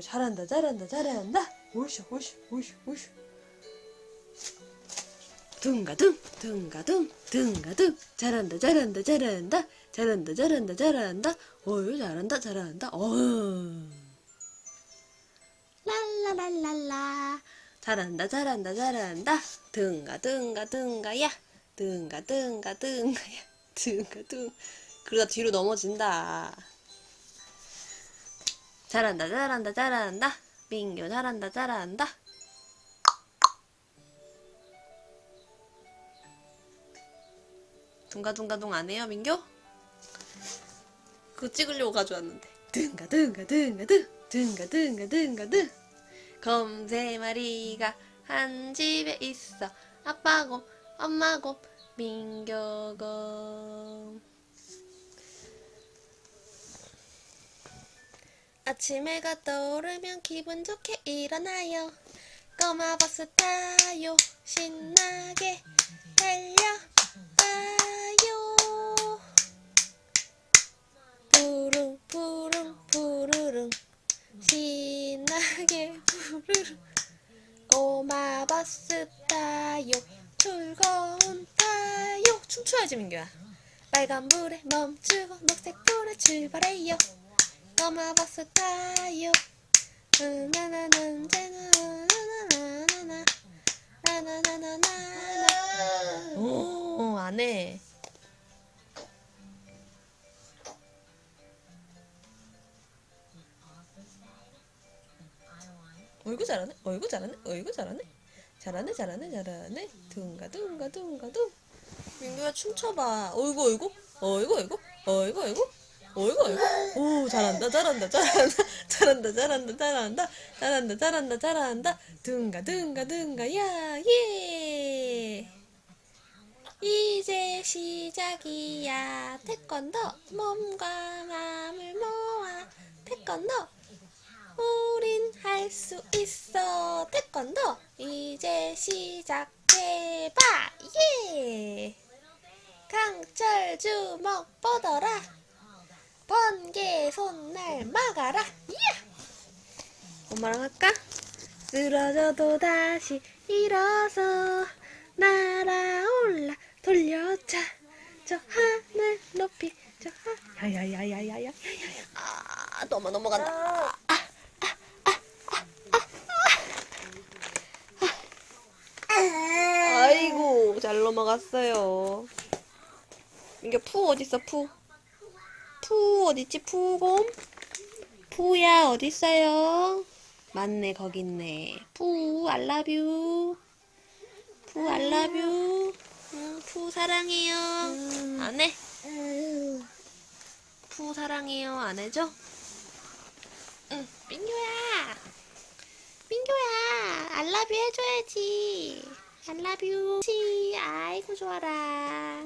민규 잘한다 잘한다 잘한다. 오쇼 오쇼 오쇼 오쇼 둥가둥 둥가둥 둥가둥. 잘한다 잘한다 잘한다. 잘한다 잘한다 잘한다. 어유 잘한다 잘한다. 어유 랄라랄랄라. 잘한다 잘한다 잘한다. 둥가 둥가 둥가야. 둥가 둥가 둥가야. 둥가 둥. 그러다 뒤로 넘어진다 잘한다 잘한다 잘한다. 민규 잘한다 잘한다. 둥가둥가둥 안 해요 민규? 그거 찍으려고 가져왔는데. 둥가둥가둥가둥. 둥가둥가둥가둥. 검세 마리가 한 집에 있어. 아빠 곰 엄마 곰 민규 곰 아침 해가 떠오르면 기분 좋게 일어나요. 꼬마버스 타요. 신나게 달려가요. 부릉 부릉 부르릉. 신나게 부르릉. 꼬마버스 타요. 즐거운 타요. 춤춰야지 민규야. 빨간 불에 멈추고 녹색 불에 출발해요 꼬마버스 타요 나나나 나나나나나 나나나나나 오 안해 어이구 잘하네 어이구 잘하네 어이구 잘하네 잘하네 잘하네 잘하네 둥가 둥가 둥가 둥 민규야 춤춰봐 어이구 어이구 어이구 어이구 어이구 어이구 어이구. 오 잘한다 잘한다 잘한다. 잘한다 잘한다 잘한다. 잘한다 잘한다 잘한다. 둥가 둥가 둥가. 야예. 이제 시작이야. 태권도 몸과 마음을 모아. 태권도 우린 할 수 있어. 태권도 이제 시작해봐. 예. 강철 주먹 뻗어라 번개 손날 막아라. 예 엄마랑 할까? 쓰러져도 다시 일어서 날아올라 돌려차 저 하늘 높이 저 하... 야야야야야야야야 아 너무 넘어간다. 아이고 잘 넘어갔어요. 이게 푸 어딨어 푸? 푸 어딨지? 푸곰? 푸야 어딨어요? 맞네 거기 있네. 푸 알라뷰 푸 알라뷰 응, 푸 사랑해요. 안 해? 푸 사랑해요 안 해줘? 응 민규야. 민규야 알라뷰 해줘야지. 알라뷰 치 아이고 좋아라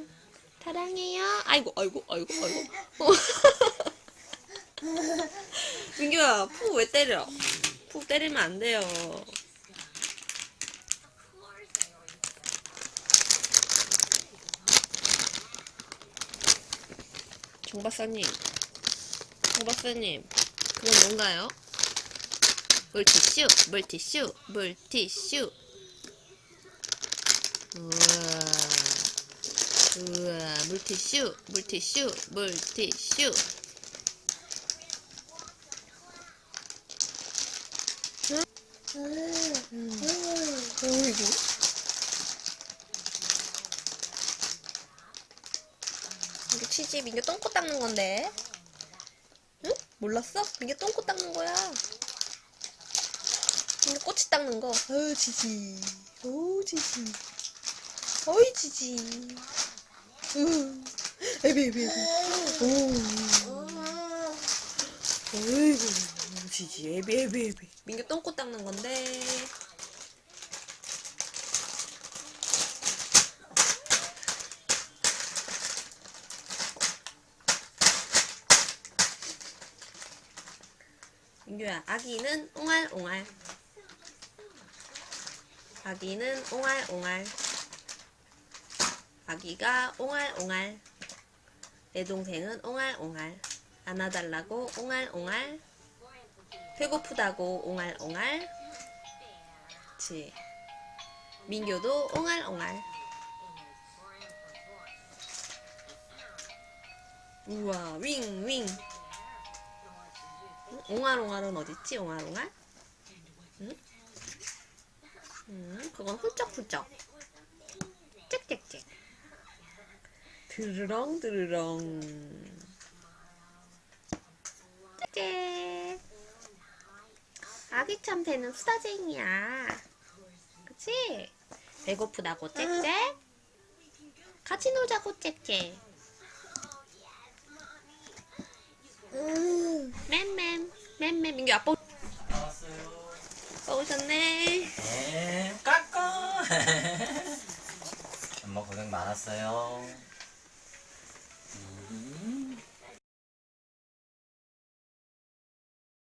사랑해요. 아이고 아이고 아이고 아이고. 민규야 푸 왜 때려? 푸 때리면 안 돼요. 종박사님 종박사님 그건 뭔가요? 물티슈 물티슈 물티슈. 우와 우와 물티슈 물티슈 물티슈. 어이구 이게 치즈 민규 똥꼬 닦는 건데. 응? 몰랐어? 민규 똥꼬 닦는 거야. 민규 꼬치 닦는 거. 어우 지지 어우 지지 어이 지지 으 에비 에비 에비. 오. 어이구 지지. 에비 에비 에비. 민규 똥꼬 닦는 건데. 민규야 아기는 옹알옹알. 아기는 옹알옹알 아기가 옹알옹알 내 동생은 옹알옹알 안아달라고 옹알옹알 배고프다고 옹알옹알. 그치. 민규도 옹알옹알. 우와, 윙, 윙. 응? 옹알옹알은 어딨지? 옹알옹알? 응? 응, 그건 훌쩍훌쩍. 짹짹짹. 드르렁, 드르렁. 짜잔. 아기 참새는 수다쟁이야. 그치? 배고프다고 짹짹. 같이 놀자고 짹짹. 맴맴 맴맴 민규 아빠. 아빠 오셨네 네, 까까. 엄마 고생 많았어요.